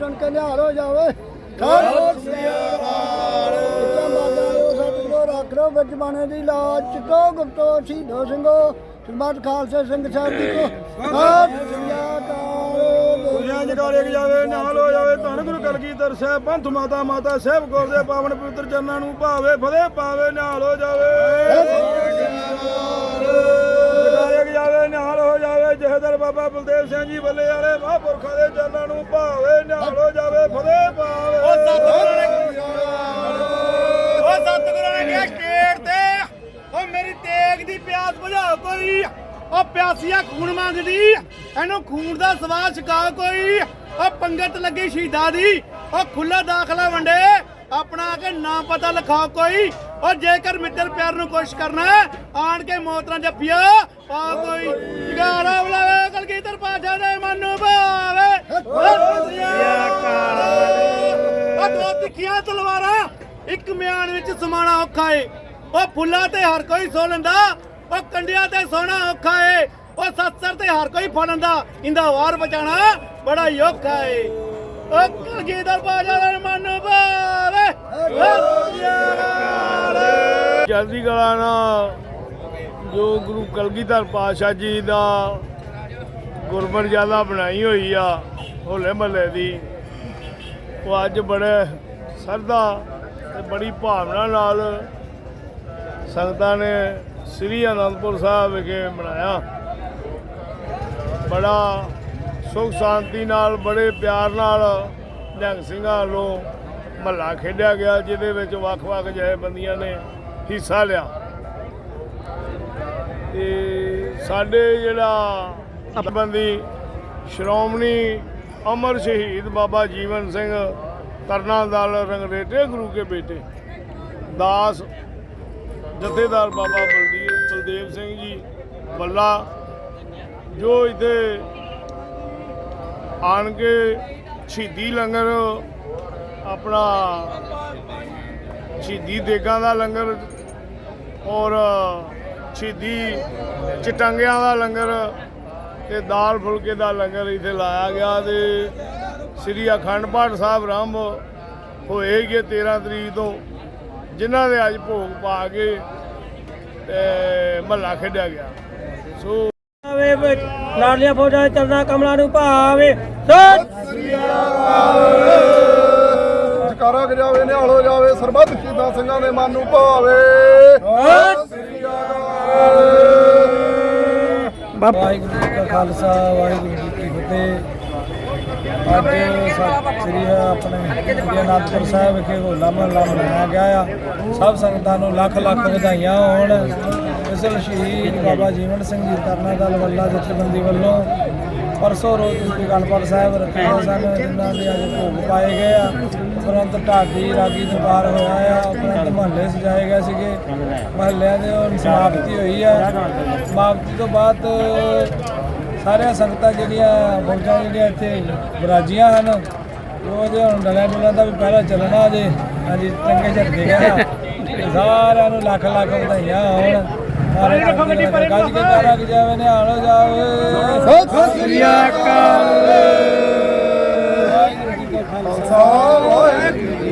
ਸੁਣ ਕੇ ਨਿਹਾਲ ਹੋ ਜਾਵੇ। ਅਕਾਲ। ਸਤਿਗੁਰੂ ਰੱਖ ਲੋ ਵਿੱਚ ਬਾਣੇ ਦੀ ਲਾਜ ਚਿੱਟੋ ਗੁਪਤੋ ਸ਼ਹੀਦੋ ਸਿੰਘੋ ਸਰਬੱਤ ਖਾਲਸੇ ਸਿੰਘ ਸਾਹਿਬ ਜੀ ਕੋ। ਦੁਨੀਆ ਜਗਾਰੇ ਜਾਵੇ ਨਾਲ ਹੋ ਜਾਵੇ ਧੰਨ ਗੁਰੂ ਕਲਗੀਧਰ ਸਾਹਿਬ ਪੰਥ ਮਾਤਾ ਮਾਤਾ ਸਾਹਿਬ ਗੁਰ ਦੇ ਪਾਵਨ ਪਵਿੱਤਰ ਚਰਨਾਂ ਨੂੰ ਭਾਵੇ ਫਤਿਹ ਪਾਵੇ ਨਾਲ ਹੋ ਜਾਵੇ। ਬਾਬਾ ਬਲਦੇਵ ਸਿੰਘ ਜੀ ਬੱਲੇ ਵਾਲੇ ਮਹਾਂਪੁਰਖਾਂ ਦੇ ਚਰਨਾਂ ਨੂੰ ਭਾਵੇ ਨਾਲ ਹੋ ਜਾਵੇ, ਫਤਿਹ ਪਾਵੇ। ਉਹ ਸਤਿਗੁਰਾਂ ਨੇ ਕਿਹਾ ਟੇਕ ਤੇ, ਉਹ ਮੇਰੀ ਤੇਗ ਦੀ ਪਿਆਸ ਬੁਝਾਓ ਕੋਈ, ਉਹ ਪਿਆਸੀਆ ਖੂਨ ਮੰਗਦੀ, ਇਹਨੂੰ ਖੂਨ ਦਾ ਸਵਾਦ ਛਕਾ ਕੋਈ, ਉਹ ਪੰਗਤ ਲੱਗੀ ਸ਼ਹੀਦਾਂ ਦੀ, ਉਹ ਖੁੱਲਾ ਦਾਖਲਾ ਵੰਡੇ, ਆਪਣਾ ਆ ਕੇ ਨਾਮ ਪਤਾ ਲਿਖਾਓ ਕੋਈ ਉਹ ਜੇਕਰ ਮਿੱਤਰ ਪਿਆਰ ਨੂੰ ਕੋਸ਼ਿਸ਼ ਕਰਨਾ ਆਣ ਕੇ ਮੋਤਰਾਂ ਜੱਫੀਆ ਪਾ ਕੋਈ ਜਗਾਰਾ ਬੁਲਾਵੇ ਕਲਗੀਧਰ ਪਾਸ਼ਾ ਦੇ ਮਨ ਨੂੰ ਭਾਵੇ। ਉਹ ਦੋ ਤਿੱਖੀਆਂ ਤਲਵਾਰਾਂ ਇੱਕ ਮਿਆਨ ਵਿੱਚ ਸਮਾਣਾ ਔਖਾ ਏ। ਉਹ ਫੁੱਲਾਂ ਤੇ ਹਰ ਕੋਈ ਸੋ ਲੈਂਦਾ ਉਹ ਕੰਡਿਆਂ ਤੇ ਸੋਣਾ ਔਖਾ ਏ। ਉਹ ਸੱਸਰ ਤੇ ਹਰ ਕੋਈ ਫੜ ਲੈਂਦਾ ਇੰਦਾ ਵਾਰ ਬਚਾਣਾ ਬੜਾ ਔਖਾ ਏ। ਉਹ ਕਲਗੀਧਰ ਬਾਜਾ ਦੇ ਮਨ ਨੂੰ ਭਾਵੇ। ਜਲਦੀ ਕਲਾ ਨਾਲ ਜੋ ਗੁਰੂ ਕਲਗੀਧਰ ਪਾਤਸ਼ਾਹ ਜੀ ਦਾ ਗੁਰਮਰਜ਼ਾਦਾ ਬਣਾਈ ਹੋਈ ਆ, ਹੋਲੇ ਮਹੱਲੇ ਦੀ, ਉਹ ਅੱਜ ਬੜੇ ਸਰਦਾ ਤੇ ਬੜੀ ਭਾਵਨਾ ਨਾਲ ਸੰਗਤਾਂ ਨੇ ਸ੍ਰੀ ਅਨੰਦਪੁਰ ਸਾਹਿਬ ਵਿਖੇ ਮਨਾਇਆ। ਬੜਾ ਸੁਖ ਸ਼ਾਂਤੀ ਨਾਲ, ਬੜੇ ਪਿਆਰ ਨਾਲ ਨਿਹੰਗ ਸਿੰਘਾਂ ਵੱਲੋਂ ਮਹੱਲਾ ਖੇਡਿਆ ਗਿਆ, ਜਿਹਦੇ ਵਿੱਚ ਵੱਖ-ਵੱਖ ਜਥੇਬੰਦੀਆਂ ਨੇ ਹਿੱਸਾ ਲਿਆ। ਤੇ ਸਾਡੇ ਜਿਹੜਾ ਬੰਦੀ ਸ਼੍ਰੋਮਣੀ ਅਮਰ ਸ਼ਹੀਦ ਬਾਬਾ ਜੀਵਨ ਸਿੰਘ ਕਰਨਾ ਦਲ ਰੰਗਰੇਟੇ ਗੁਰੂ ਕੇ ਬੇਟੇ, ਦਾਸ ਜਥੇਦਾਰ ਬਾਬਾ ਬਲਦੀਪ ਬਲਦੇਵ ਸਿੰਘ ਜੀ ਬੱਲਾ ਜੋ ਇੱਥੇ ਆਣ ਕੇ ਸ਼ਹੀਦੀ ਲੰਗਰ ਆਪਣਾ ਸ਼ਹੀਦੀ ਦੇਗਾਂ ਦਾ ਲੰਗਰ ਔਰ ਸ਼ਹੀਦੀ ਚਟੰਗਿਆਂ ਦਾ ਲੰਗਰ ਤੇ ਦਾਲ ਫੁਲਕੇ ਦਾ ਲੰਗਰ ਇੱਥੇ ਲਾਇਆ ਗਿਆ ਤੇ ਸ੍ਰੀ ਅਖੰਡ ਪਾਠ ਸਾਹਿਬ ਆਰੰਭ ਹੋਏਗੇ 13 ਤਰੀਕ ਤੋਂ, ਜਿਨ੍ਹਾਂ ਦੇ ਅੱਜ ਭੋਗ ਪਾ ਕੇ ਤੇ ਮਹੱਲਾ ਖੇਡਿਆ ਗਿਆ। ਸੋ ਆਵੇ ਵਿੱਚ ਲਾਡਲੀਆਂ ਫੌਜਾਂ ਦੇ ਚਰਨਾ ਕਮਲਾਂ ਨੂੰ ਭਾਵੇ। ਸਤਿ ਸ੍ਰੀ ਜਕਾਰਾ ਗਜਾਵੇ ਨਿਹਾਲ ਹੋ ਜਾਵੇ ਸਰਬੱਤ ਸ਼ਹੀਦਾਂ ਸਿੰਘਾਂ ਦੇ ਮਨ ਨੂੰ ਭਾਵੇ। ਵਾਹਿਗੁਰੂ ਜੀ ਕਾ ਖਾਲਸਾ ਵਾਹਿਗੁਰੂ ਜੀ ਕੀ ਫਤਿਹ। ਅੱਜ ਸ੍ਰੀ ਆਪਣੇ ਅਨੰਦਪੁਰ ਸਾਹਿਬ ਵਿਖੇ ਹੋਲਾ ਮਹੱਲਾ ਮਨਾਇਆ ਗਿਆ ਆ। ਸਭ ਸੰਗਤਾਂ ਨੂੰ ਲੱਖ ਲੱਖ ਵਧਾਈਆਂ ਹੋਣ। ਇਸ ਸ਼ਹੀਦ ਬਾਬਾ ਜੀਵਨ ਸਿੰਘ ਜੀ ਤਰਨਾ ਦਲ ਵੱਲਾ ਜਥੇਬੰਦੀ ਵੱਲੋਂ ਪਰਸੋਂ ਰੋਜ਼ ਸ੍ਰੀ ਗਣਪਤ ਸਾਹਿਬ ਰੱਖੇ ਗਏ ਸਨ ਜਿਨ੍ਹਾਂ ਦੇ ਅੱਜ ਭੋਗ ਪਾਏ ਗਏ ਆ ਉਪਰੰਤ ਢਾਡੀ ਰਾਗੀ ਦਰਬਾਰ ਹੋਇਆ ਆ ਉਪਰੰਤ ਮਹੱਲੇ ਸਜਾਏ ਗਏ ਸੀਗੇ। ਮਹੱਲਿਆਂ ਦੇ ਹੁਣ ਸਮਾਪਤੀ ਹੋਈ ਆ। ਸਮਾਪਤੀ ਤੋਂ ਬਾਅਦ ਸਾਰੀਆਂ ਸੰਗਤਾਂ ਜਿਹੜੀਆਂ ਫੌਜਾਂ ਜਿਹੜੀਆਂ ਇੱਥੇ ਬਰਾਜੀਆਂ ਹਨ, ਉਹ ਜੇ ਹੁਣ ਡਲਿਆ ਡੁਲਿਆਂ ਦਾ ਵੀ ਪਹਿਰਾ ਚੱਲਣਾ ਅਜੇ ਹਾਂਜੀ, ਚੰਗੇ ਝਟਕੇ ਗਏ ਸਾਰਿਆਂ ਨੂੰ ਲੱਖ ਲੱਖ ਵਧਾਈਆਂ ਹੋਣ। ਪਰ ਗੱਜ ਕੇ ਤਾਰਾ ਕਿ ਜਾਵੇ ਨਿਹਾਲ ਹੋ ਜਾਵੇ। ਸਤਿ ਸ੍ਰੀ ਅਕਾਲ। ਵਾਹਿਗੁਰੂ ਜੀ ਕਾ ਖਾਲਸਾ। ਵਾਹਿਗੁਰੂ ਜੀ